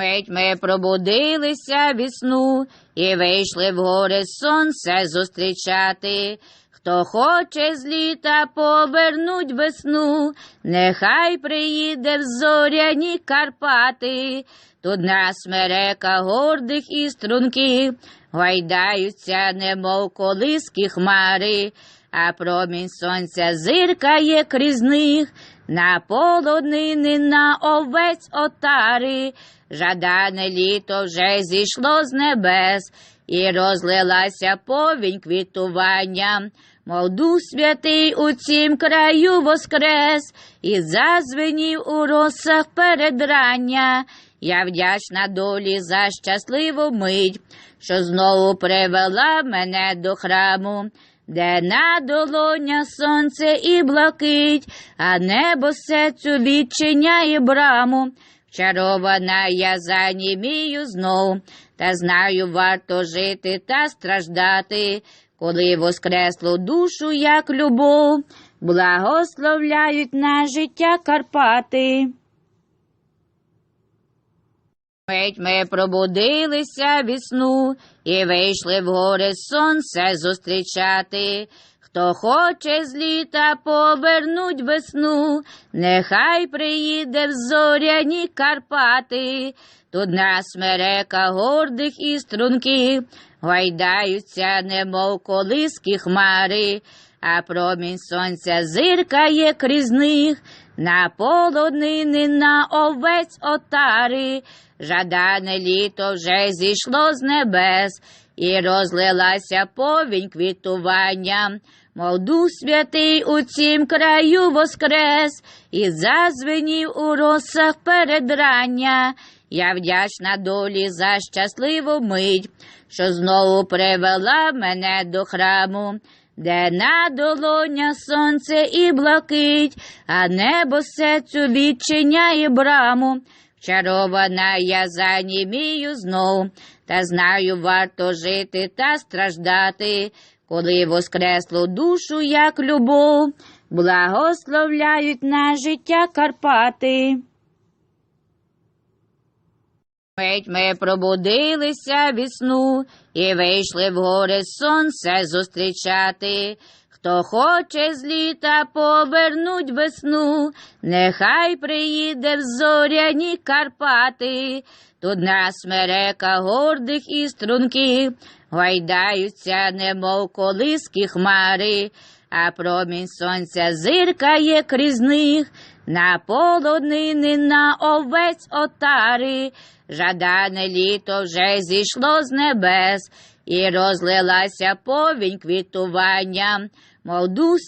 Ведь ми пробудилися від сну і вийшли в гори сонце зустрічати. Хто хоче з літа повернуть весну, нехай приїде в зоряні Карпати. Тут на смерека гордих і струнків гайдаються, немов колиски хмари, а промінь сонця зиркає крізь них, на полонини, на овець отари. Жадане літо вже зійшло з небес, і розлилася повінь квітування. Мов дух святий у цім краю воскрес, і зазвенів у росах передрання. Я вдячна долі за щасливу мить, що знову привела мене до храму, де на долоня сонце і блакить, а небо серцю відчиняє браму. Чарована я занімію знов, та знаю, варто жити та страждати, коли воскреслу душу, як любов, благословляють на життя Карпати. Ведь ми пробудилися від сну і вийшли в гори сонце зустрічати. Хто хоче з літа повернуть весну, нехай приїде в зоряні Карпати. Тут на смерека гордих і струнків гайдаються, немов колиски хмари, а промінь сонця зиркає крізь них, на полонини, на овець отари. Жадане літо вже зійшло з небес, і розлилася повінь квітування. Мов дух святий у цім краю воскрес, і зазвенів у росах передрання. Я вдячна долі за щасливу мить, що знову привела мене до храму, де на долоня сонце і блакить, а небо серцю відчиняє браму. Чарована я занімію знов, та знаю, варто жити та страждати, коли воскреслу душу, як любов, благословляють на життя Карпати. Ведь ми пробудилися від сну і вийшли в гори сонце зустрічати. Хто хоче з літа повернуть весну, нехай приїде в зоряні Карпати. Тут на смерека гордих і струнків гайдаються, немов колиски хмари, а промінь сонця зиркає крізь них, на полонини, на овець отари. Жадане літо вже зійшло з небес, і розлилася повінь квітування, мов дух